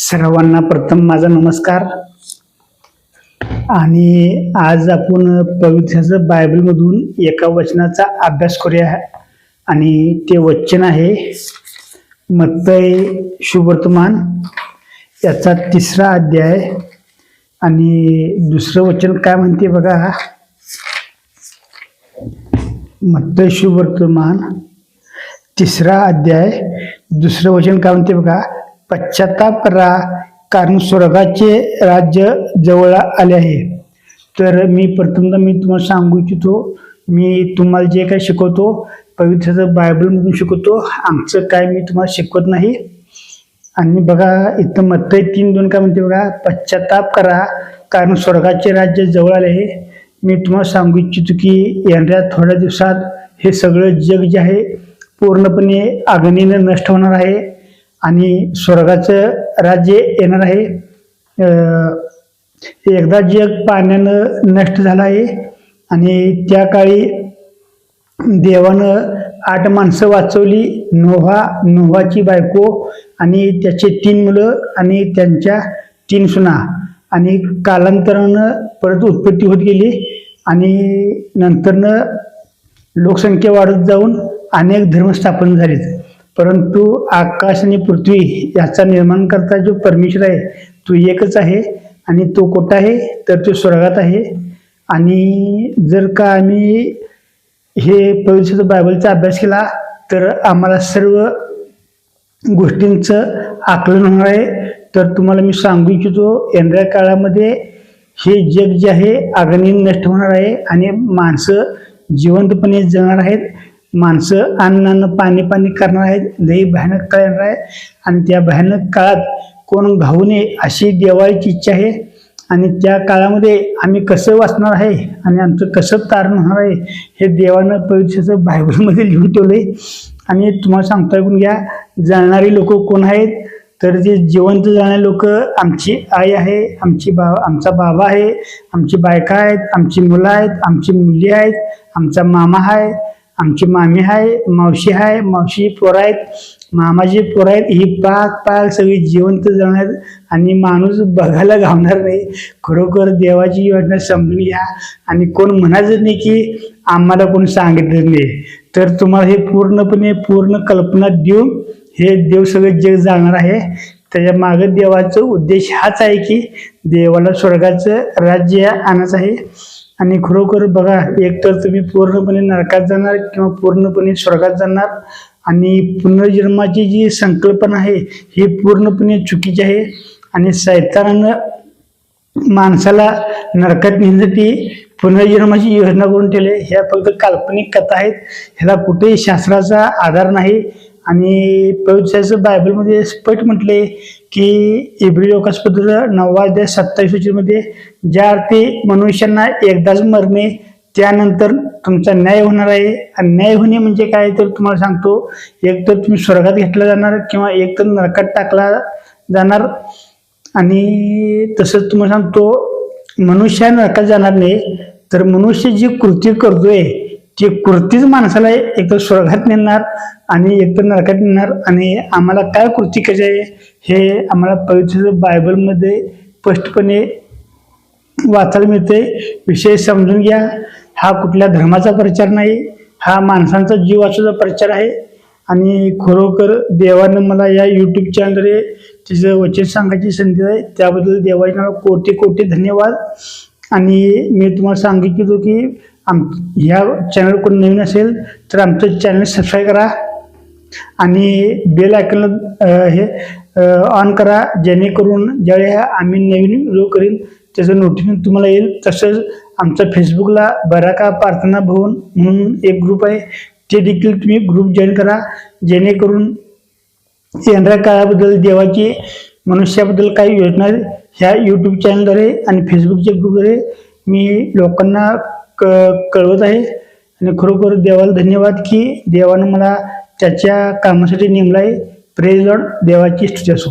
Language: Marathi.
सर्वांना प्रथम माझा नमस्कार. आणि आज आपण पवित्राचं बायबलमधून एका वचनाचा अभ्यास करूया. आणि ते वचन आहे मत्तय शुभवर्तमान याचा तिसरा अध्याय. आणि दुसरं वचन काय म्हणते बघा. मत्तय शुभवर्तमान तिसरा अध्याय. दुसरं वचन काय म्हणते बघा. पश्चाताप करा. कारण स्वर्गाचे राज्य जवळ आले आहे. तर मी प्रथमतः मी तुम्हाला सांगू इच्छितो मी तुम्हाला जे काय शिकवतो पवित्र बायबलमधून शिकवतो आमचं काय मी तुम्हाला शिकवत नाही. आणि बघा इथं मत तीन दोन काय म्हणते बघा पश्चाताप करा. कारण स्वर्गाचे राज्य जवळ आले आहे. मी तुम्हाला सांगू इच्छितो की येणाऱ्या थोड्या दिवसात हे सगळं जग जे आहे पूर्णपणे अग्नीने नष्ट होणार आहे. आणि स्वर्गाचं राज्य येणार आहे. एकदा जग पाण्यानं नष्ट झालं आहे आणि त्या काळी देवानं आठ माणसं वाचवली नोव्हा नोव्हाची बायको आणि त्याचे तीन मुलं आणि त्यांच्या तीन सुना. आणि कालांतरानं परत उत्पत्ती होत गेली आणि नंतरनं लोकसंख्या वाढत जाऊन अनेक धर्म स्थापन झालेत. परंतु आकाश आणि पृथ्वी याचा निर्माण करता जो परमेश्वर आहे तो एकच आहे आणि तो कुठं आहे? तर तो स्वर्गात आहे. आणि जर का आम्ही हे पवित्र बायबलचा अभ्यास केला तर आम्हाला सर्व गोष्टींचं आकलन होणार आहे. तर तुम्हाला मी सांगू इच्छितो येणाऱ्या काळामध्ये हे जग जे आहे अग्नी नष्ट होणार आहे आणि माणसं जिवंतपणे जगणार आहेत. माणसं अन्नानं पाणी पाणी करणार आहेत लई भयानक काळ येणार आहे आणि त्या भयानक काळात कोण घाऊ नये अशी देवाची इच्छा आहे. आणि त्या काळामध्ये आम्ही कसं वाचणार आहे? आणि आमचं कसं तारण होणार आहे? हे देवानं पवित्र बायबलमध्ये लिहून ठेवलं आहे आणि तुम्हाला सांगतो ऐकून घ्या जाणारी लोक कोण आहेत? तर जे जिवंत जाणारे लोक आमची आई आहे आमची बा आमचा बाबा आहे आमची बायका आहेत आमची मुलं आहेत आमची मुली आहेत आमचा मामा आहे. आमची मामी आहे मावशी आहे मावशी पोरं आहेत मामाची पोरं आहेत ही पाक पाक सगळी जिवंत जाणार आहेत आणि माणूस बघायला घावणार नाही. खरोखर देवाची योजना समजून घ्या आणि कोण म्हणायचं नाही की आम्हाला कोण सांगितलं नाही. तर तुम्हाला हे पूर्णपणे पूर्ण कल्पना देऊन हे देव सगळं जग जाणार आहे. त्याच्या मागं देवाचा उद्देश हाच आहे की देवाला स्वर्गाचं राज्य आणायचं आहे. आणि खरोखर बघा एक तर तुम्ही पूर्णपणे नरकात जाणार किंवा पूर्णपणे स्वर्गात जाणार आणि पुनर्जन्माची जी संकल्पना आहे ही पूर्णपणे चुकीची आहे आणि सैतानानं माणसाला नरकात नेण्यासाठी पुनर्जन्माची योजना करून ठेवली ह्या फक्त काल्पनिक कथा आहेत. ह्याला कुठेही शास्त्राचा आधार नाही. आणि पवित्राचं बायबलमध्ये स्पष्ट म्हटले की इब्री लोकास्पत्र नववा अध्याय सत्तावीस सूचीमध्ये ज्या अर्थी मनुष्यांना एकदाच मरणे त्यानंतर तुमचा न्याय होणार आहे. आणि न्याय होणे म्हणजे काय तर तुम्हाला सांगतो. एक तर तुम्ही स्वर्गात घेतला जाणार किंवा एक तर नरकात टाकला जाणार. आणि तसंच तुम्हाला सांगतो मनुष्य नरकात जाणार नाही तर मनुष्य जी कृती करतोय ती कृतीच माणसाला एक तर स्वर्गात नेणार आणि एक तर नरकात नेणार आणि आम्हाला काय कृती कशी आहे हे आम्हाला पवित्र बायबलमध्ये स्पष्टपणे वाचायला मिळते. विषय समजून घ्या. हा कुठल्या धर्माचा प्रचार नाही हा माणसांचा जीवाचा प्रचार आहे. आणि खरोखर देवानं मला या यूट्यूब चॅनलद्वारे तिचं वचन सांगायची संधी आहे. त्याबद्दल देवाचे मला कोटी कोटी धन्यवाद. आणि मी तुम्हाला सांगू इच्छितो की आम ह्या चॅनल कोण नवीन असेल तर आमचं चॅनल सबस्क्राईब करा. आणि बेल आयकनला हे ऑन करा जेणेकरून ज्यावेळी आम्ही नवीन व्हिडिओ करीन त्याचं नोटिफिकेशन तुम्हाला येईल. तसंच आमचा फेसबुकला बराका प्रार्थना भवन म्हणून एक ग्रुप आहे. ते देखील तुम्ही ग्रुप जॉईन करा. जेणेकरून येणाऱ्या काळाबद्दल देवाची मनुष्याबद्दल काही योजना ह्या यूट्यूब चॅनलद्वारे आणि फेसबुकच्या ग्रुपद्वारे मी लोकांना क कळवत आहे. आणि खरोखर देवाला धन्यवाद की देवानं मला त्याच्या कामासाठी नेमलं आहे प्रेज लॉर्ड देवाची स्तुती असो.